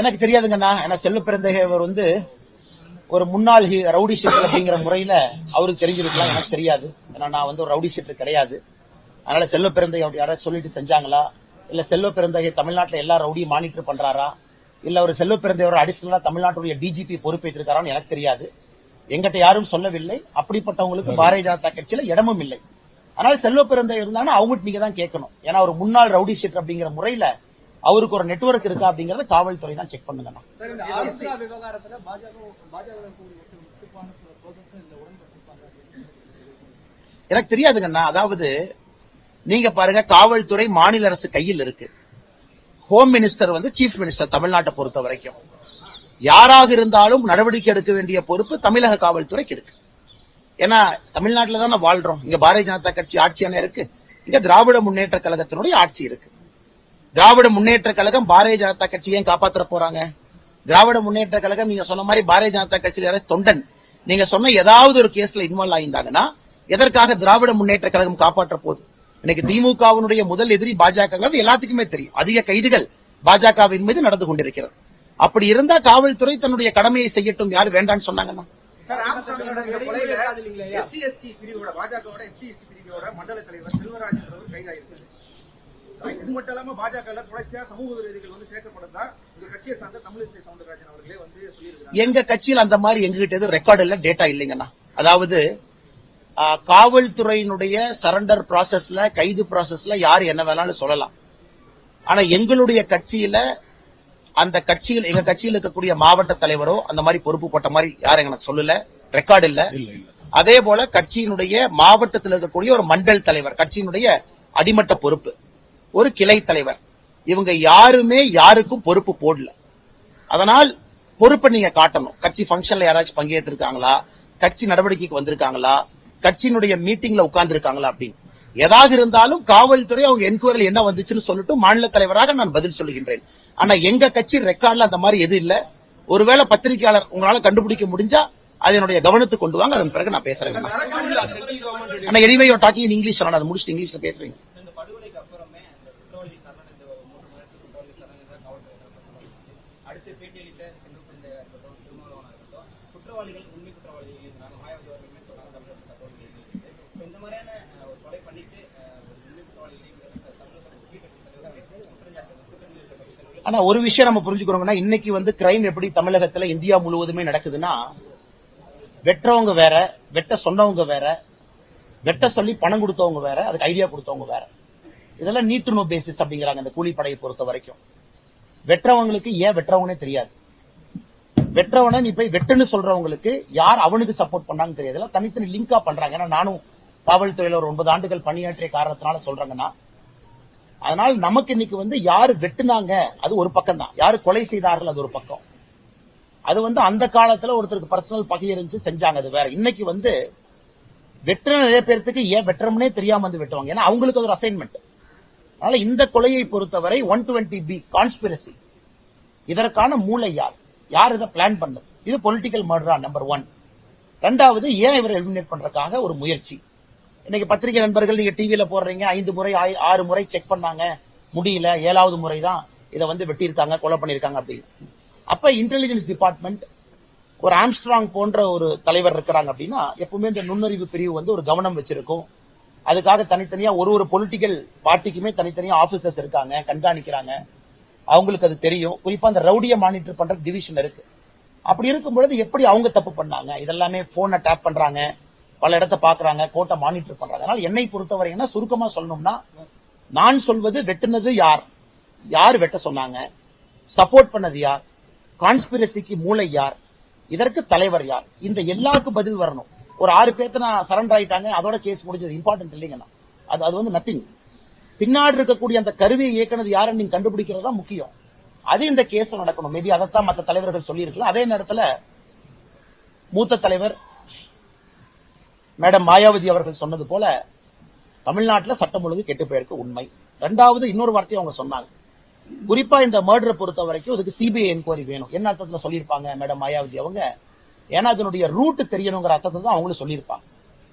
எனக்கு தெரியாதுங்கண்ணா ஏன்னா செல்வ பிறந்தகைவர் வந்து ஒரு முன்னாள் ரவுடி ஷீட்டர் அப்படிங்கிற முறையில அவருக்கு தெரிஞ்சிருக்கலாம். எனக்கு தெரியாது. ஏன்னா நான் வந்து ஒரு ரவுடி ஷீட்டர் கிடையாது. அதனால செல்வ பிறந்தகை அப்படி யாராவது சொல்லிட்டு செஞ்சாங்களா? இல்ல செல்வ பிறந்தகை தமிழ்நாட்டுல எல்லா ரவுடியும் மானிட்டர் பண்றாரா? இல்ல ஒரு செல்வ பிறந்தவர் அடிஷனலா தமிழ்நாட்டுடைய டிஜிபி பொறுப்பேற்றிருக்காரான்னு எனக்கு தெரியாது. எங்கிட்ட யாரும் சொல்லவில்லை. அப்படிப்பட்டவங்களுக்கு பாரதிய ஜனதா கட்சியில இடமும் இல்லை. அதனால செல்வ பிறந்த இருந்தாங்கன்னா அவங்ககிட்ட நீங்க தான் கேட்கணும். ஏன்னா ஒரு முன்னாள் ரவுடி ஷீட்டர் அப்படிங்கிற முறையில அவருக்கு ஒரு நெட்வொர்க் இருக்கா அப்படிங்கறத காவல்துறை தான் செக் பண்ணுங்கண்ணா உடன்பட்டிருப்பாங்க எனக்கு தெரியாதுங்கண்ணா அதாவது நீங்க பாருங்க காவல்துறை மாநில அரசு கையில் இருக்கு. ஹோம் மினிஸ்டர் வந்து சீஃப் மினிஸ்டர் தமிழ்நாட்டை பொறுத்த வரைக்கும். யாராக இருந்தாலும் நடவடிக்கை எடுக்க வேண்டிய பொறுப்பு தமிழக காவல்துறைக்கு இருக்கு. ஏன்னா தமிழ்நாட்டில் தானே வாழ்றோம். இங்க பாரதிய ஜனதா கட்சி ஆட்சியான இருக்கு. இங்க திராவிட முன்னேற்ற கழகத்தினுடைய ஆட்சி இருக்கு. திராவிட முன்னேற்ற கழகம் பாரதிய ஜனதா கட்சியையும் ஏன் காப்பாற்ற போறாங்க? திராவிட முன்னேற்ற கழகம் நீங்க சொன்ன மாதிரி பாரதிய ஜனதா கட்சியில யாராவது தொண்டன் நீங்க சொன்ன ஏதாவது ஒரு கேஸ்ல இன்வால்வ் ஆயிருந்தாங்கன்னா எதற்காக திராவிட முன்னேற்ற கழகம் காப்பாற்ற போகுது? இன்னைக்கு திமுகவினுடைய முதல் எதிரி பாஜக எல்லாத்துக்குமே தெரியும். அதிக கைதுகள் பாஜகவின் மீது நடந்து கொண்டிருக்கிறது. அப்படி இருந்தா காவல்துறை தன்னுடைய கடமையை செய்யட்டும் யாரு வேண்டாம்னு சொன்னாங்கன்னா? சார் இது மட்டும் இல்லாம பாஜக தொடர்ச்சியா சமூக விரோதிகள் வந்து சேர்க்கப்படுறதா இந்த கட்சியை சார்ந்த தமிழிசை சவுந்தரராஜன் அவர்களே வந்து எங்க கட்சியில் அந்த மாதிரி எங்ககிட்ட எதுவும் ரெக்கார்டு இல்ல டேட்டா இல்லைங்கண்ணா. அதாவது காவல்துறையினுடைய சரண்டர் ப்ராசஸ்ல கைது ப்ராசஸ்ல யார் என்ன வேணாலும் சொல்லலாம். ஆனா எங்களுடைய கட்சியில அந்த கட்சியில் எங்க கட்சியில் இருக்கக்கூடிய மாவட்ட தலைவரோ அந்த மாதிரி பொறுப்பு போட்ட மாதிரி யாரும் எனக்கு சொல்லல ரெக்கார்டு இல்ல. அதே போல கட்சியினுடைய மாவட்டத்தில் இருக்கக்கூடிய ஒரு மண்டல் தலைவர் கட்சியினுடைய அடிமட்ட பொறுப்பு. ஒரு கிளை தலைவர். இவங்க யாருமே யாருக்கும் பொறுப்பு போடல. அதனால் பொறுப்பை நீங்க காட்டணும். கட்சி ஃபங்க்ஷன்ல யாராச்சும் பங்கேற்றிருக்காங்களா? கட்சி நடவடிக்கைக்கு வந்திருக்காங்களா? கட்சியினுடைய மீட்டிங்ல உட்கார்ந்து இருக்காங்களா அப்படின்னு. ஏதாவது இருந்தாலும் காவல்துறை அவங்க என்கொயரியில் என்ன வந்துச்சுன்னு சொல்லிட்டு மாநில தலைவராக நான் பதில் சொல்லுகின்றேன். ஆனா எங்க கட்சி ரெக்கார்ட்ல அந்த மாதிரி எதுவும் இல்ல. ஒருவேளை பத்திரிகையாளர் உங்களால கண்டுபிடிக்க முடிஞ்சா அது என்னுடைய கவனத்துக்கு கொண்டு வாங்க. அதன் பிறகு நான் பேசுறேன். ஆனா எனிவே டாக்கிங் இங்கிலீஷ் அதை முடிச்சுட்டு இங்கிலீஷ்ல பேசுறீங்க இந்த படுகொலைக்கு அப்புறமே அந்த குற்றவாளி சரணடைந்த ஒரு மூன்று மணி நேரத்துக்கு குற்றவாளி சரணடைந்த காவல்துறை சொல்லப்பட்டுச்சு அடுத்து பேட்டியளித்த செந்தில் பிள்ளையா இருக்கட்டும் திருமாவளவனா இருக்கட்டும் குற்றவாளிகள் உண்மை குற்றவாளிகள் இருந்தாங்க மாயாவதி அவர்களுமே சொன்னாங்க தமிழக தகவல்கள் இருக்குது இப்போ இந்த மாதிரியான அஹ், ஒரு கொலை பண்ணிட்டு அஹ், ஒரு உண்மை குற்றவாளிகளையும் தமிழக முக்கிய கட்சி தலைவர்கள் குற்றஞ்சாட்டு குற்றங்கள் இருக்க கட்சி தலைவர்கள் ஆனா ஒரு விஷயம் நம்ம புரிஞ்சுக்கிறோம்னா இன்னைக்கு வந்து கிரைம் எப்படி தமிழகத்துல இந்தியா முழுவதுமே நடக்குதுன்னா வெட்டுறவங்க வேற வெட்ட சொன்னவங்க வேற வெட்ட சொல்லி பணம் கொடுத்தவங்க வேற அதுக்கு ஐடியா கொடுத்தவங்க வேற. இதெல்லாம் நீட் டு நோ பேசிஸ் அப்படிங்கிறாங்க இந்த கூலிப்படையை பொறுத்த வரைக்கும். வெட்டுறவங்களுக்கு ஏன் வெட்டுறவங்கனே தெரியாது? வெட்டுறவனை நீ போய் வெட்டுன்னு சொல்றவங்களுக்கு யார் அவனுக்கு சப்போர்ட் பண்ணாங்கன்னு தெரியாது. தனித்தனி லிங்கா பண்றாங்க. ஏன்னா நானும் காவல்துறையில ஒரு ஒன்பது ஆண்டுகள் பணியாற்றிய காரணத்தினால சொல்றாங்கன்னா அதனால் நமக்கு இன்னைக்கு வந்து யாரு வெட்டுனாங்க அது ஒரு பக்கம் தான் யாரு கொலை செய்தார்கள் அது ஒரு பக்கம். அது வந்து அந்த காலத்துல ஒருத்தருக்கு பர்சனல் பகை இருந்துச்சு செஞ்சாங்க அது வேற. இன்னைக்கு வந்து வெட்டுற நிறைய பேர்த்துக்கு ஏன் வெட்டுறோம்னே தெரியாம வந்து வெட்டுவாங்க. ஏன்னா அவங்களுக்கு அது ஒரு அசைன்மெண்ட் அதனால இந்த கொலையை பொறுத்தவரை ஒன் டுவெண்ட்டி பி கான்ஸ்பிரசி இதற்கான மூளை யார்? யார் இதை பிளான் பண்ணது? இது பொலிட்டிக்கல் மர்டரா நம்பர் ஒன் ரெண்டாவது ஏன் இவரை எலிமினேட் பண்றதுக்காக ஒரு முயற்சி? இன்னைக்கு பத்திரிகை நண்பர்கள் நீங்க டிவியில போடுறீங்க ஐந்து முறை ஆறு முறை செக் பண்ணாங்க. முடியல ஏழாவது முறை தான் இதை வந்து வெட்டியிருக்காங்க கொலை பண்ணியிருக்காங்க அப்படின்னு. அப்ப இன்டெலிஜென்ஸ் டிபார்ட்மெண்ட் ஒரு ஆம்ஸ்ட்ராங் போன்ற ஒரு தலைவர் இருக்கிறாங்க அப்படின்னா எப்பவுமே இந்த நுண்ணறிவு பிரிவு வந்து ஒரு கவனம் வச்சிருக்கும். அதுக்காக தனித்தனியா ஒரு ஒரு பொலிட்டிக்கல் பார்ட்டிக்குமே தனித்தனியா ஆபீசர்ஸ் இருக்காங்க கண்காணிக்கிறாங்க. அவங்களுக்கு அது தெரியும். குறிப்பா அந்த ரவுடிய மானிட்டர் பண்ற டிவிஷன் இருக்கு. அப்படி இருக்கும் பொழுது எப்படி அவங்க தப்பு பண்ணாங்க? இதெல்லாமே போனை டேப் பண்றாங்க. பல இடத்த பாக்குறாங்க கோட்டை மானிட்டர் பண்றாங்க. அதனால என்னை பொறுத்தவரைன்னா சுருக்கமா சொல்லணும்னா நான் சொல்வது வெட்டுனது யார்? யார் வெட்ட சொன்னாங்க? சப்போர்ட் பண்ணது யார்? கான்ஸ்பிரசிக்கு மூளை யார்? இதற்கு தலைவர் யார்? இந்த எல்லாருக்கும் பதில் வரணும். ஒரு ஆறு பேர்த்த நான் சரண்டர் ஆயிட்டாங்க அதோட கேஸ் முடிஞ்சது. இம்பார்ட்டன்ட் இல்லைங்கண்ணா அது அது வந்து நத்திங் பின்னாடி இருக்கக்கூடிய அந்த கருவியை இயக்குனது யாருன்னு நீங்க கண்டுபிடிக்கிறது தான் முக்கியம். அது இந்த கேஸ் நடக்கணும். மேபி அதைத்தான் மற்ற தலைவர்கள் சொல்லியிருக்கலாம். அதே நேரத்துல மூத்த தலைவர் மேடம் மாயாவதி அவர்கள் சொன்னது போல தமிழ்நாட்டுல சட்டம் ஒழுங்கு கெட்டு போயிருக்கு உண்மை. ரெண்டாவது இன்னொரு வார்த்தையை அவங்க சொன்னாங்க. குறிப்பா இந்த மர்டரை பொறுத்த வரைக்கும் இதுக்கு சிபிஐ என்கொயரி வேணும். என்ன அர்த்தத்துல சொல்லியிருப்பாங்க மேடம் மாயாவதி அவங்க? ஏன்னா அதனுடைய ரூட் தெரியணுங்கிற அர்த்தத்தை தான் அவங்களும் சொல்லியிருப்பாங்க.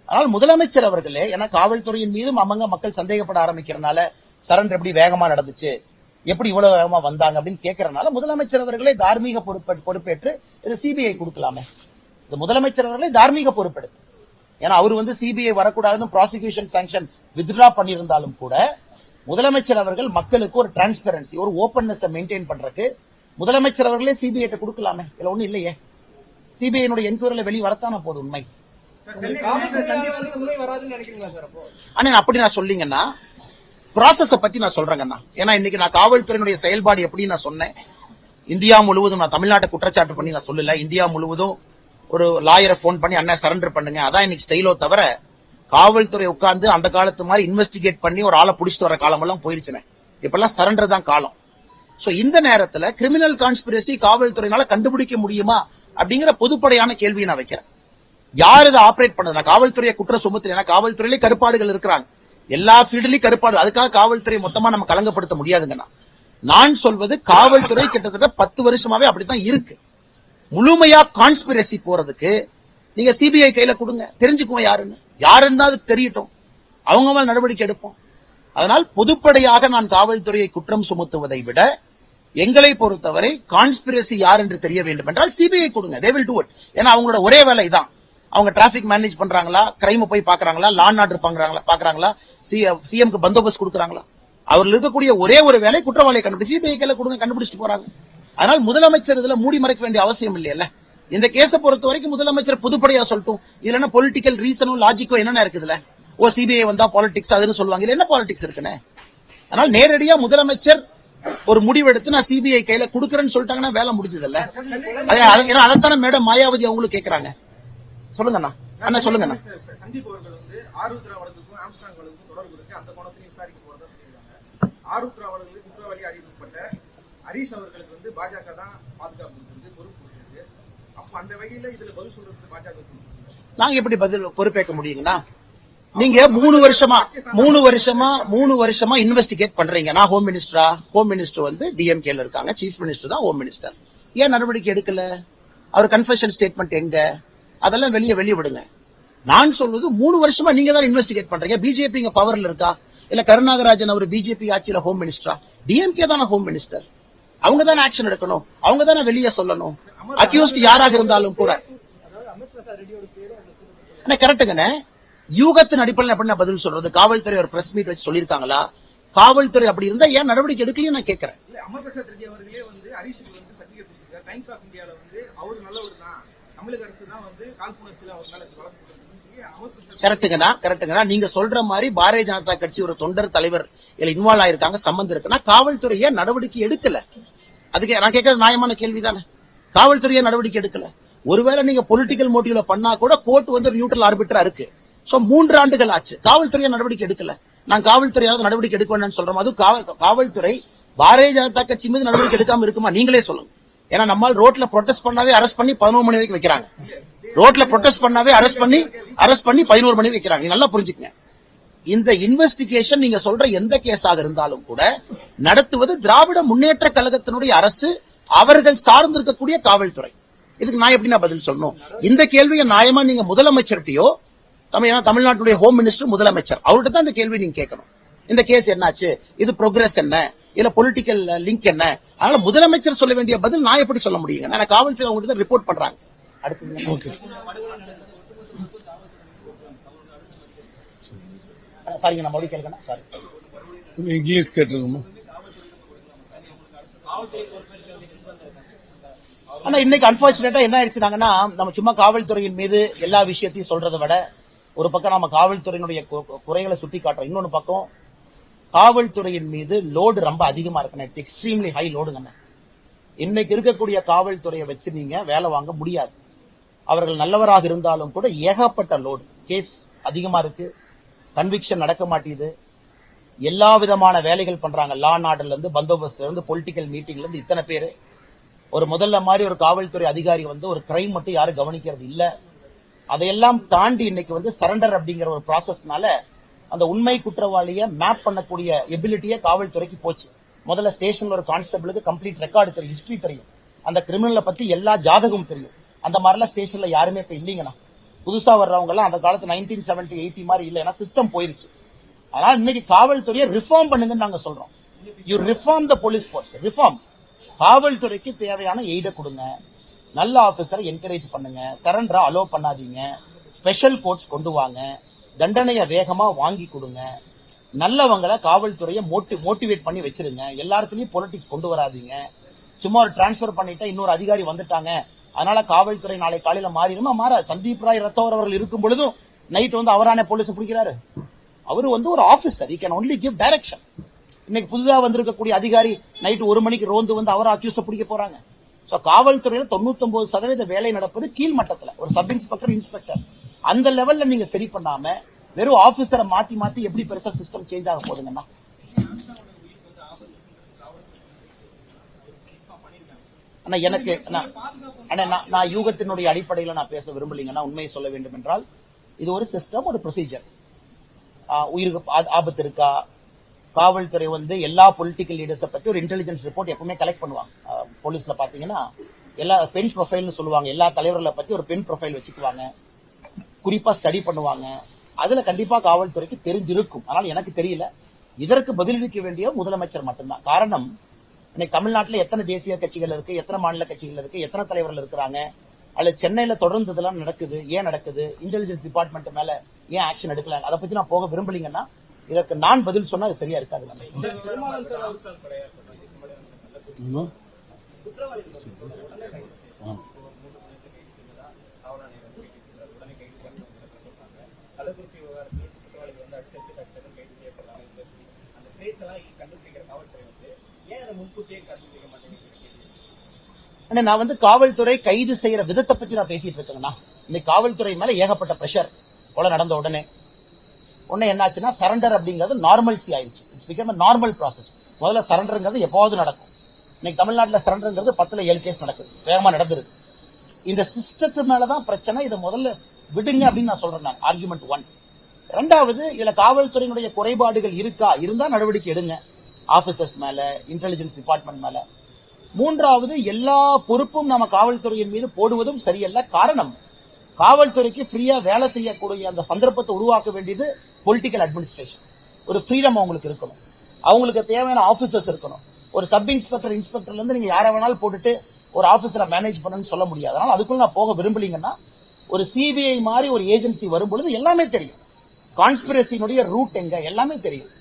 ஆனால் முதலமைச்சர் அவர்களே ஏன்னா காவல்துறையின் மீதும் அவங்க மக்கள் சந்தேகப்பட ஆரம்பிக்கிறனால சரண்டர் எப்படி வேகமா நடந்துச்சு எப்படி இவ்வளவு வேகமா வந்தாங்க அப்படின்னு கேட்கறதுனால முதலமைச்சர் அவர்களே தார்மீக பொறுப்பே- பொறுப்பேற்று இது சிபிஐ கொடுக்கலாமே. இது முதலமைச்சர் அவர்களே தார்மீக பொறுப்பெடுத்து. ஏன்னா அவர் வந்து சிபிஐ வரக்கூடாதுன்னு ப்ராசிக்யூஷன் சாங்ஷன் வித்ட்ரா பண்ணியிருந்தாலும் கூட முதலமைச்சர் அவர்கள் மக்களுக்கு ஒரு டிரான்ஸ்பெரன்சி ஒரு ஓப்பன்னஸ் மெயின்டைன் பண்றதுக்கு முதலமைச்சர் அவர்களே சிபிஐ கொடுக்கலாமே. இதுல ஒண்ணும் இல்லையே. சிபிஐனுடைய என்கொயரியில வெளியே வரத்தான போகுது உண்மை. நான் அப்படி நான் சொல்லிங்கன்னா ப்ராசஸ பத்தி நான் சொல்றேங்கண்ணா. ஏன்னா இன்னைக்கு நான் காவல்துறையினுடைய செயல்பாடு எப்படி நான் சொன்னேன். இந்தியா முழுவதும் நான் தமிழ்நாட்டை குற்றச்சாட்டு பண்ணி நான் சொல்லல. இந்தியா முழுவதும் ஒரு லாயரை ஃபோன் பண்ணி அண்ணா சரண்டர் பண்ணுங்க. அதான் இன்னைக்கு ஸ்டைலோ தவிர காவல்துறை உட்கார்ந்து அந்த காலத்து மாதிரி இன்வெஸ்டிகேட் பண்ணி ஒரு ஆளை பிடிச்சிட்டு வர காலமெல்லாம் போயிருச்சுனே. இப்பெல்லாம் சரண்டர் தான் காலம். சோ இந்த நேரத்துல கிரிமினல் கான்ஸ்பிரசி காவல்துறையினால கண்டுபிடிக்க முடியுமா அப்படிங்கிற பொதுப்படையான கேள்வியை நான் வைக்கிறேன். யார் இதை ஆபரேட் பண்ணது? நான் காவல்துறையை குற்றம் சுமத்துல. ஏன்னா காவல்துறையிலே கருப்பாடுகள் இருக்கிறாங்க. எல்லா ஃபீல்டுலயும் கருப்பாடு அதுக்காக காவல்துறை மொத்தமா நம்ம கலங்கப்படுத்த முடியாதுங்கண்ணா. நான் சொல்வது காவல்துறை கிட்டத்தட்ட பத்து வருஷமாவே அப்படித்தான் இருக்கு. முழுமையா கான்ஸ்பிரசி போறதுக்கு நீங்க சிபிஐ கையில கொடுங்க. தெரிஞ்சுக்குவோம் யாருன்னு. யாருன்னு அதுக்கு தெரியட்டும். அவங்க மேல் நடவடிக்கை எடுப்போம். அதனால் பொதுப்படையாக நான் காவல்துறையை குற்றம் சுமத்துவதை விட எங்களை பொறுத்தவரை கான்ஸ்பிரசி யார் என்று தெரிய வேண்டும் என்றால் சிபிஐ கொடுங்க. தே வில் டூ இட் ஏன்னா அவங்களோட ஒரே வேலை தான் அவங்க டிராபிக் மேனேஜ் பண்றாங்களா? கிரைம் போய் பாக்குறாங்களா லான் ஆர்டர் பண்றாங்களா? பாக்குறாங்களா சிஎம்க்கு பந்தோபஸ்த் கொடுக்குறாங்களா? அவர்கள் இருக்கக்கூடிய ஒரே ஒரு வேலை குற்றவாளியை கண்டுபிடிச்சு சிபிஐ கையில கொடுங்க. கண்டுபிடிச்சிட்டு போறாங்க. அதனால் முதலமைச்சர் இதுல மூடி மறைக்க வேண்டிய அவசியம் இல்லையல்ல. இந்த கேஸை பொறுத்த வரைக்கும் முதலமைச்சர் புதுப்படையா சொல்லட்டும். இதுல என்ன பொலிட்டிக்கல் ரீசனும் லாஜிக்கோ என்னென்ன இருக்குதுல ஓ சிபிஐ வந்தா பாலிடிக்ஸ் அதுன்னு சொல்லுவாங்க. இல்ல என்ன பாலிடிக்ஸ் இருக்குன்னு? ஆனால் நேரடியா முதலமைச்சர் ஒரு முடிவெடுத்து நான் சிபிஐ கையில கொடுக்கறேன்னு சொல்லிட்டாங்கன்னா வேலை முடிஞ்சதில்ல. அதே ஏன்னா அதைத்தானே மேடம் மாயாவதி அவங்களும் கேக்குறாங்க. சொல்லுங்க அண்ணா அண்ணா சந்தீப் அவர்கள் வந்து ஆருத்ரா வழக்குக்கும் ஆம்ஸ்டாங் வழக்குக்கும் தொடர்பு இருக்கு. அந்த கோணத்திலையும் விசாரிக்க போறதா சொல்லியிருக்காங்க. ஆருத்ரா வழக்கில் ஹரீஷ் அவர்களுக்கு வந்து பாஜக தான் பாதுகாப்பு கொடுத்திருக்கு பொறுப்பு அப்ப அந்த வகையில இதுல பதில் சொல்றதுக்கு பாஜக. நாங்க எப்படி பதில் பொறுப்பேற்க முடியுங்கண்ணா நீங்க மூணு வருஷமா மூணு வருஷமா மூணு வருஷமா இன்வெஸ்டிகேட் பண்றீங்க. நான் ஹோம் மினிஸ்டரா ஹோம் மினிஸ்டர் வந்து டிஎம்கேல இருக்காங்க. சீஃப் மினிஸ்டர் தான் ஹோம் மினிஸ்டர் ஏன் நடவடிக்கை எடுக்கல? அவர் கன்ஃபெஷன் ஸ்டேட்மெண்ட் எங்க? அதெல்லாம் வெளியே வெளியே விடுங்க. நான் சொல்வது மூணு வருஷமா நீங்க தான் இன்வெஸ்டிகேட் பண்றீங்க. பிஜேபி இங்க பவர்ல இருக்கா? இல்ல கருணாகராஜன் அவர் பிஜேபி ஆட்சியில ஹோம் மினிஸ்டரா டிஎம்கே தானே ஹோம் மினிஸ்டர் அவங்க தானே ஆக்ஷன் எடுக்கணும். அவங்க தானே வெளியே சொல்லணும். அக்யூஸ்ட் யாராக இருந்தாலும் கூட. கரெக்டுங்கண்ணே யூகத்தின் அடிப்படையில் எப்படி பதில் சொல்றது? காவல்துறை ஒரு பிரஸ் மீட் வச்சு சொல்லியிருக்காங்களா? காவல்துறை அப்படி இருந்தா ஏன் நடவடிக்கை எடுக்கலையும் நான் கேட்கறேன். அமர் பிரசாத் ரெட்டி அவர்களே வந்து வந்து சர்டிபிகேட் டைம்ஸ் ஆஃப் வந்து அவர் நல்லவர் தான் தமிழக அரசு தான் வந்து அவர் வழக்கு கரெக்டுங்கண்ணா கரெக்டுங்கண்ணா நீங்க சொல்ற மாதிரி பாரதிய ஜனதா கட்சி ஒரு தொண்டர் தலைவர் இதுல இன்வால்வ் ஆயிருக்காங்க சம்பந்தம் இருக்குன்னா காவல்துறைய நடவடிக்கை எடுக்கல? அதுக்கு நான் கேட்கறது நியாயமான கேள்வி தானே காவல்துறைய நடவடிக்கை எடுக்கல? ஒருவேளை நீங்க பொலிட்டிக்கல் மோட்டிவ்ல பண்ணா கூட கோர்ட் வந்து நியூட்ரல் ஆர்பிட்டரா இருக்கு. சோ மூன்று ஆண்டுகள் ஆச்சு. காவல்துறை நடவடிக்கை எடுக்கல? நான் காவல்துறையாவது நடவடிக்கை எடுக்க வேண்டாம்னு சொல்றோம்? அது காவல்துறை பாரதிய ஜனதா கட்சி மீது நடவடிக்கை எடுக்காம இருக்குமா? நீங்களே சொல்லுங்க. ஏன்னா நம்மால் ரோட்ல ப்ரொடெஸ்ட் பண்ணாவே அரெஸ்ட் பண்ணி பதினோரு மணி வரைக்கும் வைக்கிறாங்க. ரோட்ல ப்ரொடெஸ்ட் பண்ணாவே அரெஸ்ட் பண்ணி அரெஸ்ட் பண்ணி பதினோரு மணி வைக்கிறாங்க. நல்லா புரிஞ்சுக்கங்க. இந்த இன்வெஸ்டிகேஷன் நீங்க சொல்ற எந்த கேஸாக இருந்தாலும் கூட நடத்துவது திராவிட முன்னேற்ற கழகத்தினுடைய அரசு அவர்கள் சார்ந்திருக்கக்கூடிய காவல்துறை. இதுக்கு நான் எப்படி நான் பதில் சொல்லணும். இந்த கேள்வியை நியாயமா நீங்க முதலமைச்சர்கிட்டயோ தமிழ் ஏன்னா தமிழ்நாட்டுடைய ஹோம் மினிஸ்டர் முதலமைச்சர் அவர்கிட்ட தான் இந்த கேள்வி நீங்க கேட்கணும். இந்த கேஸ் என்னாச்சு? இது ப்ரோக்ரஸ் என்ன? இல்ல பொலிட்டிக்கல் லிங்க் என்ன? அதனால முதலமைச்சர் சொல்ல வேண்டிய பதில் நான் எப்படி சொல்ல முடியுங்க? நான் காவல்துறை அவங்ககிட்ட ரிப்போர்ட் பண்றாங்க. அடுத்து ஓகே சாரிங்க நான் மறுபடியும் கேட்கணும் சாரி இங்கிலீஷ் கேட்டிருக்கோமா ஆனா இன்னைக்கு அன்பார்ச்சுனேட்டா என்ன ஆயிடுச்சுனாங்கன்னா நம்ம சும்மா காவல்துறையின் மீது எல்லா விஷயத்தையும் சொல்றதை விட ஒரு பக்கம் நம்ம காவல்துறையினுடைய குறைகளை சுட்டி காட்டுறோம். இன்னொன்னு பக்கம் காவல்துறையின் மீது லோடு ரொம்ப அதிகமா இருக்குண்ணே. இட்ஸ் எக்ஸ்ட்ரீம்லி ஹை லோடுங்கண்ணே இன்னைக்கு இருக்கக்கூடிய காவல்துறையை வச்சு நீங்க வேலை வாங்க முடியாது. அவர்கள் நல்லவராக இருந்தாலும் கூட ஏகப்பட்ட லோடு கேஸ் அதிகமா இருக்கு. கன்விக்ஷன் நடக்க மாட்டேது எல்லா விதமான வேலைகள் பண்றாங்க. லா நாடுல இருந்து பந்தோபஸ்த்ல இருந்து பொலிட்டிக்கல் மீட்டிங்ல இருந்து இத்தனை பேர். ஒரு முதல்ல மாதிரி ஒரு காவல்துறை அதிகாரி வந்து ஒரு கிரைம் மட்டும் யாரும் கவனிக்கிறது இல்ல. அதையெல்லாம் தாண்டி இன்னைக்கு வந்து சரண்டர் அப்படிங்கிற ஒரு ப்ராசஸ்னால அந்த உண்மை குற்றவாளியை மேப் பண்ணக்கூடிய எபிலிட்டியே காவல்துறைக்கு போச்சு. முதல்ல ஸ்டேஷன்ல ஒரு கான்ஸ்டபிளுக்கு கம்ப்ளீட் ரெக்கார்டு தெரியும் ஹிஸ்டரி தெரியும். அந்த கிரிமினலை பத்தி எல்லா ஜாதகமும் தெரியும். அந்த மாதிரிலாம் ஸ்டேஷன்ல யாருமே இப்ப இல்லைங்கண்ணா. புதுசா வர்றவங்க எல்லாம் அந்த காலத்து நைன்டீன் செவன்டி எயிட்டி மாதிரி இல்ல. ஏன்னா சிஸ்டம் போயிருச்சு. அதனால இன்னைக்கு காவல்துறையை ரிஃபார்ம் பண்ணுங்கன்னு நாங்க சொல்றோம். You reform the police force reform காவல்துறைக்கு தேவையான எய்டை கொடுங்க. நல்ல ஆபீசரை என்கரேஜ் பண்ணுங்க. சரண்டரா அலோ பண்ணாதீங்க. ஸ்பெஷல் கோர்ட்ஸ் கொண்டு வாங்க. தண்டனையை வேகமா வாங்கி கொடுங்க. நல்லவங்களை காவல்துறையை மோட்டி மோட்டிவேட் பண்ணி வச்சிருங்க. எல்லா இடத்துலயும் பொலிட்டிக்ஸ் கொண்டு வராதீங்க. சும்மா ஒரு டிரான்ஸ்பர் பண்ணிட்டா இன்னொரு அதிகாரி வந்துட்டாங்க. அதனால காவல்துறை நாளை காலையில மாறிடுமா மாற. சந்தீப் ராய் ரத்தோர் அவர்கள் இருக்கும் பொழுதும் நைட் வந்து அவரான போலீஸ் பிடிக்கிறாரு. அவரு வந்து ஒரு officer he can only give direction இன்னைக்கு புதுதா வந்திருக்கக்கூடிய அதிகாரி நைட் ஒரு மணிக்கு ரோந்து வந்து அவரை அக்யூஸ்ட பிடிக்க போறாங்க. சோ காவல்துறையில 99% சதவீத வேலை நடப்பது கீழ் மட்டத்துல. ஒரு சப் இன்ஸ்பெக்டர் இன்ஸ்பெக்டர் அந்த லெவல்ல நீங்க சரி பண்ணாம வெறும் ஆபீசரை மாத்தி மாத்தி எப்படி பெருசா சிஸ்டம் சேஞ்ச் ஆக போகுதுங்கன்னா ஆனா எனக்கு நான் ஆனா நான் யூகத்தினுடைய அடிப்படையில நான் பேச விரும்பலீங்கன்னா உண்மையை சொல்ல வேண்டும் என்றால் இது ஒரு சிஸ்டம் ஒரு ப்ரொசீஜர் உயிருக்கு ஆபத்து இருக்கா? காவல்துறை வந்து எல்லா பொலிட்டிக்கல் லீடர்ஸை பத்தி ஒரு இன்டெலிஜென்ஸ் ரிப்போர்ட் எப்பவுமே கலெக்ட் பண்ணுவாங்க. போலீஸ்ல பாத்தீங்கன்னா எல்லா பெண் ப்ரொஃபைல்னு சொல்லுவாங்க. எல்லா தலைவர்களை பத்தி ஒரு பெண் ப்ரொஃபைல் வச்சுக்குவாங்க. குறிப்பா ஸ்டடி பண்ணுவாங்க. அதுல கண்டிப்பா காவல்துறைக்கு தெரிஞ்சிருக்கும். ஆனால் எனக்கு தெரியல. இதற்கு பதிலளிக்க வேண்டிய முதலமைச்சர் மட்டும்தான். காரணம் இன்னைக்கு தமிழ்நாட்டில் எத்தனை தேசிய கட்சிகள் இருக்கு எத்தனை மாநில கட்சிகள் இருக்கு எத்தனை தலைவர்கள் இருக்கிறாங்க அல்லது சென்னையில தொடர்ந்து இதெல்லாம் நடக்குது ஏன் நடக்குது இன்டெலிஜென்ஸ் டிபார்ட்மெண்ட் மேல ஏன் ஆக்ஷன் எடுக்கல அதை பத்தி நான் போக விரும்பலீங்கன்னா இதற்கு நான் பதில் சொன்னா அது சரியா இருக்காது. கண்டுபிடிக்கிற காவல்துறை வந்து ஏன் நான் வந்து காவல்துறை கைது செய்யற விதத்தை பத்தி நான் பேசிட்டு இருக்கேங்கண்ணா இந்த காவல்துறை மேல ஏகப்பட்ட பிரஷர் கொலை நடந்த உடனே. உடனே என்னாச்சுன்னா சரண்டர் அப்படிங்கிறது நார்மல்சி ஆயிடுச்சு. இட்ஸ் பிகம் நார்மல் ப்ராசஸ் முதல்ல சரண்டருங்கிறது எப்போது நடக்கும். இன்னைக்கு தமிழ்நாட்டுல சரண்டருங்கிறது பத்துல ஏழு கேஸ் நடக்குது. வேகமா நடந்திருக்கு. இந்த சிஸ்டத்து மேலதான் பிரச்சனை. இதை முதல்ல விடுங்க அப்படின்னு நான் சொல்றேன் நான் ஆர்குமெண்ட் ஒன் ரெண்டாவது இதுல காவல்துறையினுடைய குறைபாடுகள் இருக்கா? இருந்தா நடவடிக்கை எடுங்க. ஆபீசர்ஸ் மேல இன்டெலிஜென்ஸ் டிபார்ட்மெண்ட் மேல. மூன்றாவது எல்லா பொறுப்பும் நம்ம காவல்துறையின் மீது போடுவதும் சரியல்ல காரணம். காவல்துறைக்கு ஃப்ரீயா வேலை செய்யக்கூடிய அந்த சந்தர்ப்பத்தை உருவாக்க வேண்டியது பொலிட்டிக்கல் அட்மினிஸ்ட்ரேஷன் ஒரு ஃப்ரீடம் அவங்களுக்கு இருக்கணும். அவங்களுக்கு தேவையான ஆபீசர்ஸ் இருக்கணும். ஒரு சப் இன்ஸ்பெக்டர் இன்ஸ்பெக்டர்ல இருந்து நீங்க யாரை வேணாலும் போட்டுட்டு ஒரு ஆபீசரை மேனேஜ் பண்ணணும்னு சொல்ல முடியாது. அதனால அதுக்குள்ள நான் போக விரும்பலீங்கன்னா ஒரு சிபிஐ மாதிரி ஒரு ஏஜென்சி வரும்பொழுது எல்லாமே தெரியும். கான்ஸ்பிரசினுடைய ரூட் எங்க? எல்லாமே தெரியும்.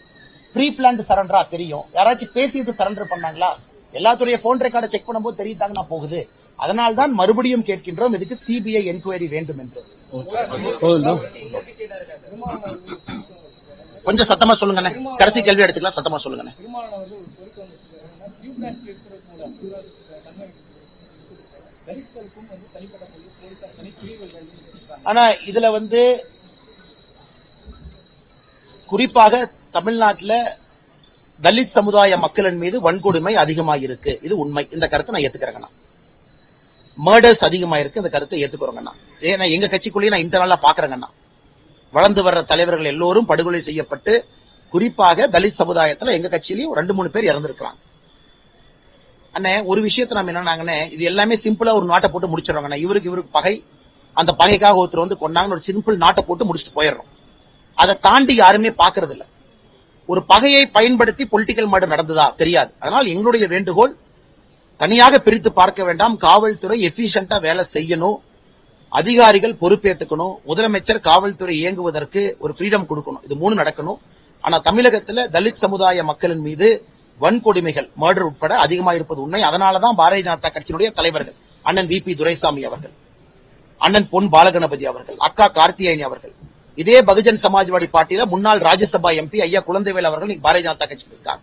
ப்ரீ பிளான்ட் சரண்டரா தெரியும். யாராச்சும் பேசிட்டு சரண்டர் பண்ணாங்களா? எல்லாத்துடைய போன் ரெக்கார்டை செக் பண்ணும்போது தெரியுதாங்கன்னா போகுது. அதனால்தான் மறுபடியும் கேட்கின்றோம் இதுக்கு சிபிஐ என்கொயரி வேண்டும் என்று. கொஞ்சம் சத்தமா சொல்லுங்கண்ணே. கடைசி கேள்வி எடுத்துக்கலாம் சத்தமா தனி சொல்றாங்க. ஆனா இதுல வந்து குறிப்பாக தமிழ்நாட்டுல தலித் சமுதாய மக்களின் மீது வன்கொடுமை அதிகமாக இருக்கு இது உண்மை. இந்த கருத்தை நான் ஏத்துக்கிறேங்கண்ணா மர்டர்ஸ் அதிகமாக இருக்கு இந்த கருத்தை ஏத்துக்கிறோங்கண்ணா ஏன்னா எங்க கட்சிக்குள்ளேயே நான் இன்டர்னலா பாக்குறேங்கண்ணா வளர்ந்து வர்ற தலைவர்கள் எல்லோரும் படுகொலை செய்யப்பட்டு குறிப்பாக தலித் சமுதாயத்துல எங்க கட்சியிலயும் ரெண்டு மூணு பேர் இறந்துருக்கிறாங்க. அண்ணே ஒரு விஷயத்த நம்ம என்னன்னாங்கண்ணே இது எல்லாமே சிம்பிளா ஒரு நாட்டை போட்டு முடிச்சிடறோங்கண்ணா இவருக்கு இவருக்கு பகை. அந்த பகைக்காக ஒருத்தர் வந்து கொண்டாங்கன்னு ஒரு சிம்பிள் நாட்டை போட்டு முடிச்சுட்டு போயிடுறோம். அதை தாண்டி யாருமே பாக்குறது இல்லை ஒரு பகையை பயன்படுத்தி பொலிட்டிக்கல் மர்டர் நடந்ததா? தெரியாது. அதனால் எங்களுடைய வேண்டுகோள் தனியாக பிரித்து பார்க்க வேண்டாம். காவல்துறை எஃபிஷியன்டா வேலை செய்யணும். அதிகாரிகள் பொறுப்பேற்றுக்கணும் முதலமைச்சர் காவல்துறை இயங்குவதற்கு ஒரு ஃப்ரீடம் கொடுக்கணும். இது மூணு நடக்கணும். ஆனா தமிழகத்துல தலித் சமுதாய மக்களின் மீது வன்கொடுமைகள் மர்டர் உட்பட அதிகமா இருப்பது உண்மை. அதனாலதான் பாரதிய ஜனதா கட்சியினுடைய தலைவர்கள் அண்ணன் வி பி துரைசாமி அவர்கள் அண்ணன் பொன் பாலகணபதி அவர்கள் அக்கா கார்த்தியாயனி அவர்கள் இதே பகுஜன் சமாஜ்வாடி பார்ட்டியில முன்னாள் ராஜ்யசபா எம்பி ஐயா குழந்தைவேல் அவர்கள் பாரதிய ஜனதா கட்சியில் இருக்காங்க.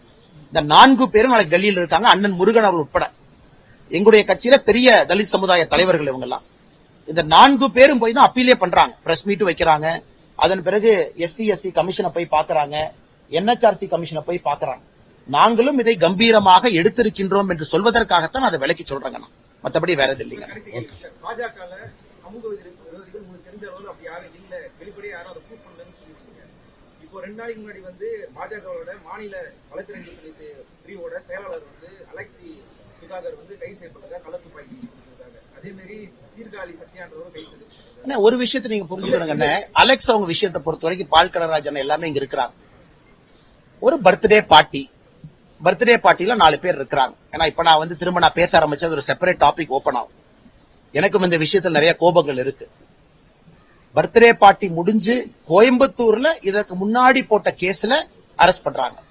இந்த நான்கு பேரும் நாளைக்கு டெல்லியில் இருக்காங்க. அண்ணன் முருகன் அவர்கள் உட்பட. எங்களுடைய கட்சியில பெரிய தலித் சமுதாய தலைவர்கள் இவங்க எல்லாம் இந்த நான்கு பேரும் போய் தான் அப்பீலே பண்றாங்க. பிரஸ் மீட் வைக்கிறாங்க. அதன் பிறகு எஸ்சி எஸ்சி கமிஷனை போய் பாக்குறாங்க. என்ஹெச்ஆர்சி கமிஷனை போய் பாக்குறாங்க. நாங்களும் இதை கம்பீரமாக எடுத்திருக்கின்றோம் என்று சொல்வதற்காகத்தான் அதை விலக்கி சொல்றாங்க நான். மத்தபடி வேற எதுவும் இல்லைங்க. சமூக விரோதிகள் உங்களுக்கு தெரிஞ்ச அளவு அப்படி யாரும் இல்ல. வெளிப்படையா யாரும் அதை ப்ரூவ் பண்ணலன்னு சொல்லியிருக்கீங்க இப்போ ரெண்டு நாளைக்கு முன்னாடி வந்து பாஜகவோட மாநில வழக்கறிஞர் பிரிவு பிரிவோட செயலாளர் வந்து அலெக்சி சுதாகர் வந்து கைது செய்யப்பட்டதா கலத்துப்பாக்கி கொடுத்திருக்காங்க. அதே மாதிரி சீர்காழி சத்யான்றவரும் கைது செய்யப்பட்டிருக்காங்க ஒரு விஷயத்தை நீங்க புரிஞ்சுக்கணுங்க அலெக்ஸ் அவங்க விஷயத்தை பொறுத்த வரைக்கும் பால் கடராஜன் எல்லாமே இங்க இருக்கிறாங்க. ஒரு பர்த்டே பார்ட்டி. பர்த்டே பார்ட்டில நாலு பேர் இருக்கிறாங்க. ஏன்னா இப்ப நான் வந்து திரும்ப நான் பேச ஆரம்பிச்சது ஒரு செப்பரேட் டாபிக் ஓபன் ஆகும். எனக்கும் இந்த விஷயத்துல நிறைய கோபங்கள் இருக்கு. பர்த்டே பார்ட்டி முடிஞ்சு கோயம்புத்தூர்ல இதற்கு முன்னாடி போட்ட கேஸ்ல அரெஸ்ட் பண்றாங்க.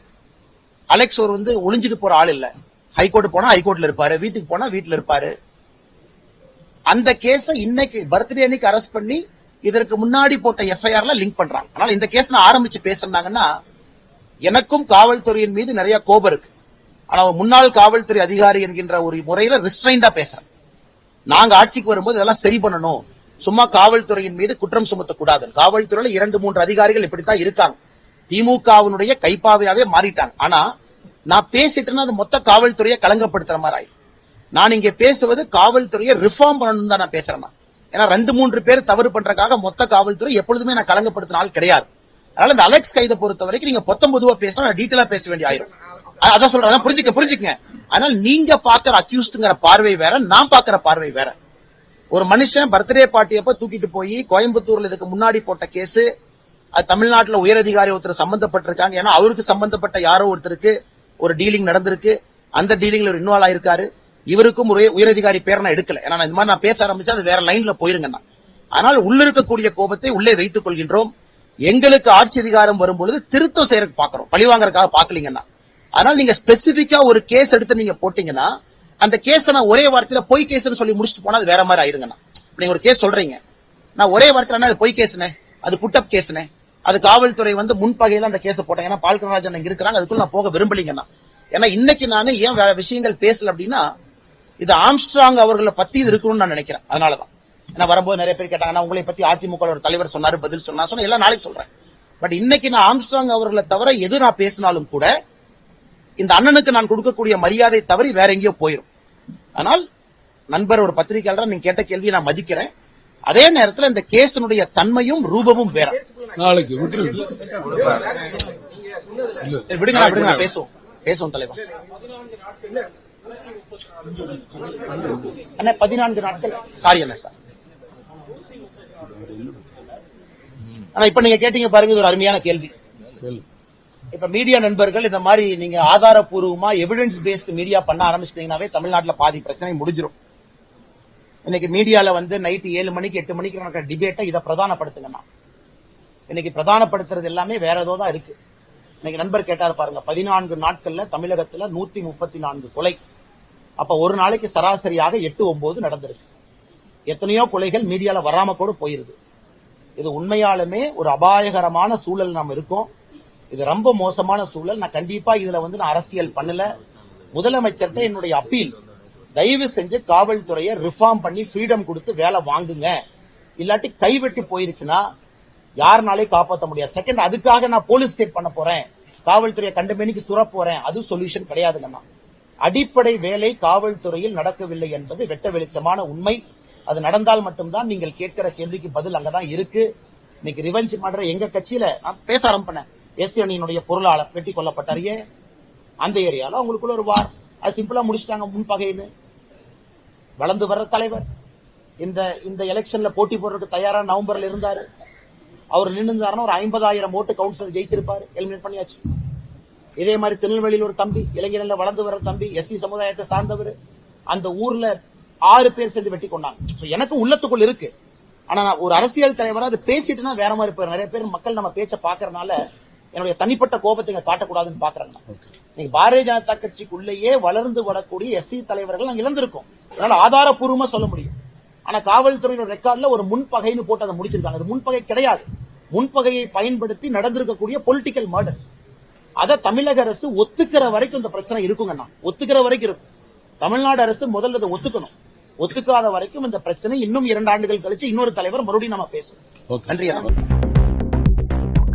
அலெக்ஸ் ஒரு வந்து ஒளிஞ்சிட்டு போற ஆள் இல்ல. ஹைகோர்ட் போனா ஹைகோர்ட்ல இருப்பாரு. வீட்டுக்கு போனா வீட்டுல இருப்பாரு. அந்த கேஸ இன்னைக்கு பர்த்டே அன்னைக்கு அரெஸ்ட் பண்ணி இதற்கு முன்னாடி போட்ட எஃப்ஐஆர்ல லிங்க் பண்றாங்க. அதனால இந்த கேஸ் நான் ஆரம்பிச்சு பேசுனாங்கன்னா எனக்கும் காவல்துறையின் மீது நிறைய கோபம் இருக்கு. ஆனா முன்னாள் காவல்துறை அதிகாரி என்கின்ற ஒரு முறையில ரிஸ்ட்ரைண்டா பேசுறேன். நாங்க ஆட்சிக்கு வரும்போது இதெல்லாம் சரி பண்ணணும். சும்மா காவல்துறையின் மீது குற்றம் சுமத்தக்கூடாது. காவல்துறையில இரண்டு மூன்று அதிகாரிகள் இப்படித்தான் இருக்காங்க. திமுகவினுடைய கைப்பாவையாவே மாறிட்டாங்க. ஆனா நான் பேசிட்டேன்னா அது மொத்த காவல்துறையை கலங்கப்படுத்துற மாதிரி ஆயிடும். நான் இங்க பேசுவது காவல்துறையை ரிஃபார்ம் பண்ணணும் தான் நான் பேசுறேன் ஏன்னா ரெண்டு மூன்று பேர் தவறு பண்றதுக்காக மொத்த காவல்துறை எப்பொழுதுமே நான் கலங்கப்படுத்தின ஆள் கிடையாது. அதனால இந்த அலெக்ஸ் கைதை பொறுத்த வரைக்கும் நீங்க பொத்தம் பொதுவா பேசினா நான் டீட்டெயிலா பேச வேண்டிய ஆயிரும். அதான் சொல்றேன். புரிஞ்சுக்க புரிஞ்சுக்கங்க. ஆனால் நீங்க பாக்குற அக்யூஸ்டுங்கிற பார்வை வேற நான் பாக்குற பார்வை வேற. ஒரு மனுஷன் பர்த்டே பார்ட்டி அப்ப தூக்கிட்டு போய் கோயம்புத்தூர்ல இதுக்கு முன்னாடி போட்ட கேஸ் அது தமிழ்நாட்டுல உயரதிகாரி ஒருத்தர் சம்பந்தப்பட்டிருக்காங்க. ஏன்னா அவருக்கு சம்பந்தப்பட்ட யாரோ ஒருத்தருக்கு ஒரு டீலிங் நடந்திருக்கு. அந்த டீலிங்ல ஒரு இன்வால்வ் ஆயிருக்காரு. இவருக்கும் ஒரு உயரதிகாரி பேர் நான் எடுக்கல. ஏன்னா நான் இந்த மாதிரி நான் பேச ஆரம்பிச்சா அது வேற லைன்ல போயிருங்க நான் ஆனால் உள்ள இருக்கக்கூடிய கோபத்தை உள்ளே வைத்துக் கொள்கின்றோம். எங்களுக்கு ஆட்சி அதிகாரம் வரும்பொழுது திருத்தம் செய்யறதுக்கு பாக்குறோம் பழிவாங்கறதுக்காக பாக்கலீங்கன்னா அதனால நீங்க ஸ்பெசிபிக்கா ஒரு கேஸ் எடுத்து நீங்க போட்டீங்கன்னா அந்த கேஸ் நான் ஒரே வார்த்தையில பொய் கேஸ்னு சொல்லி முடிச்சுட்டு போனா அது வேற மாதிரி ஆயிருங்கண்ணா. நீங்க ஒரு கேஸ் சொல்றீங்க. நான் ஒரே வார்த்தையில அது பொய் கேஸ்னே அது புட்டப் கேஸ்னே அது காவல்துறை வந்து முன்பகையில அந்த கேஸ் போட்டாங்க ஏன்னா பால்கராஜன் இங்க இருக்கிறாங்க அதுக்குள்ள நான் போக விரும்பலீங்கண்ணா. ஏன்னா இன்னைக்கு நான் ஏன் வேற விஷயங்கள் பேசல அப்படின்னா இது ஆம்ஸ்ட்ராங் அவர்களை பத்தி இது இருக்கணும்னு நான் நினைக்கிறேன். அதனாலதான். ஏன்னா வரும்போது நிறைய பேர் கேட்டாங்க உங்களை பத்தி அதிமுக ஒரு தலைவர் சொன்னாரு பதில் சொன்னா சொன்னா எல்லாம் நாளைக்கு சொல்றேன். பட் இன்னைக்கு நான் ஆம்ஸ்ட்ராங் அவர்களை தவிர எது நான் பேசினாலும் கூட இந்த அண்ணனுக்கு நான் கொடுக்கக்கூடிய மரியாதை தவறி வேற எங்கேயோ போயிடும் ஆனால் நண்பர் ஒரு பத்திரிகையாளர் நீங்க கேட்ட கேள்வியை நான் மதிக்கிறேன். அதே நேரத்துல இந்த கேஸினுடைய தன்மையும் ரூபமும் வேற. நாளைக்கு விடுங்க விடுங்க பேசுவோம். பேசுவோம் தலைவர் அண்ணா பதினான்கு நாட்கள். சாரி அண்ணா சார் ஆனா இப்ப நீங்க கேட்டீங்க பாருங்க இது ஒரு அருமையான கேள்வி. கேளு. இப்ப மீடியா நண்பர்கள் இந்த மாதிரி நீங்க ஆதாரப்பூர்வமா எவிடன்ஸ் பேஸ்டு மீடியா பண்ண ஆரம்பிச்சிட்டீங்கன்னாவே தமிழ்நாட்டுல பாதி பிரச்சனை முடிஞ்சிரும். இன்னைக்கு மீடியால வந்து நைட்டு ஏழு மணிக்கு எட்டு மணிக்கு நடக்கிற டிபேட்டை இதை பிரதானப்படுத்துங்கண்ணா இன்னைக்கு பிரதானப்படுத்துறது எல்லாமே வேற ஏதோ தான் இருக்கு. இன்னைக்கு நண்பர் கேட்டார் பாருங்க பதினான்கு நாட்கள்ல தமிழகத்துல நூத்தி முப்பத்தி நான்கு கொலை. அப்ப ஒரு நாளைக்கு சராசரியாக எட்டு ஒன்பது நடந்திருக்கு. எத்தனையோ கொலைகள் மீடியால வராம கூட போயிருது. இது உண்மையாலுமே ஒரு அபாயகரமான சூழல் நாம் இருக்கோம். இது ரொம்ப மோசமான சூழல். நான் கண்டிப்பா இதுல வந்து நான் அரசியல் பண்ணல. முதலமைச்சர்கிட்ட என்னுடைய அப்பீல் தயவு செஞ்சு காவல்துறையை ரிஃபார்ம் பண்ணி ஃப்ரீடம் கொடுத்து வேலை வாங்குங்க. இல்லாட்டி கைவிட்டு போயிருச்சுன்னா யாருனாலே காப்பாற்ற முடியாது. செகண்ட் அதுக்காக நான் போலீஸ் ஸ்டேட் பண்ண போறேன். காவல்துறையை கண்டமேனிக்கு சுர போறேன். அது சொல்யூஷன் கிடையாதுங்கண்ணா அடிப்படை வேலை காவல்துறையில் நடக்கவில்லை என்பது வெட்ட வெளிச்சமான உண்மை. அது நடந்தால் மட்டும்தான் நீங்கள் கேட்கிற கேள்விக்கு பதில் அங்கதான் இருக்கு. இன்னைக்கு ரிவெஞ்ச் பண்ற எங்க கட்சியில நான் பேச ஆரம்பிப்பேன். எஸ் அணியினுடைய பொருளாளர் வெட்டி கொல்லப்பட்டாரியே அந்த ஏரியால அவங்களுக்குள்ள ஒரு வார். அது சிம்பிளா முடிச்சிட்டாங்க முன்பகைன்னு வளர்ந்து வர்ற தலைவர். இந்த இந்த எலெக்ஷன்ல போட்டி போடுறதுக்கு தயாரா நவம்பர்ல இருந்தாரு. அவர் நின்றுந்தாருன்னா ஒரு ஐம்பதாயிரம் ஓட்டு கவுன்சிலர் ஜெயிச்சிருப்பாரு. எலிமினேட் பண்ணியாச்சு. இதே மாதிரி திருநெல்வேலியில் ஒரு தம்பி இளைஞர்ல வளர்ந்து வர தம்பி எஸ்சி சமுதாயத்தை சார்ந்தவர். அந்த ஊர்ல ஆறு பேர் சேர்ந்து வெட்டி கொண்டாங்க. எனக்கு உள்ளத்துக்குள் இருக்கு. ஆனா நான் ஒரு அரசியல் தலைவரா அது பேசிட்டுனா வேற மாதிரி போயிடும் நிறைய பேர் மக்கள் நம்ம பேச்ச பாக்குறதுனால என்னுடைய தனிப்பட்ட கோபத்தை காட்டக்கூடாதுன்னு பாக்குறாங்க. நீங்க பாரதிய ஜனதா கட்சிக்குள்ளேயே வளர்ந்து வரக்கூடிய எஸ்சி தலைவர்கள் நாங்க இழந்திருக்கோம். அதனால ஆதாரப்பூர்வமா சொல்ல முடியும். ஆனா காவல்துறையோட ரெக்கார்ட்ல ஒரு முன்பகைன்னு போட்டு அதை முடிச்சிருக்காங்க. அது முன்பகை கிடையாது. முன்பகையை பயன்படுத்தி நடந்திருக்கக்கூடிய பொலிட்டிக்கல் மர்டர்ஸ் அத தமிழக அரசு ஒத்துக்கிற வரைக்கும் இந்த பிரச்சனை இருக்குங்கண்ணா ஒத்துக்கிற வரைக்கும் இருக்கும். தமிழ்நாடு அரசு முதல்ல அதை ஒத்துக்கணும். ஒத்துக்காத வரைக்கும் இந்த பிரச்சனை இன்னும் இரண்டு ஆண்டுகள் கழிச்சு இன்னொரு தலைவர் மறுபடியும் நம்ம பேசுவோம் நன்றி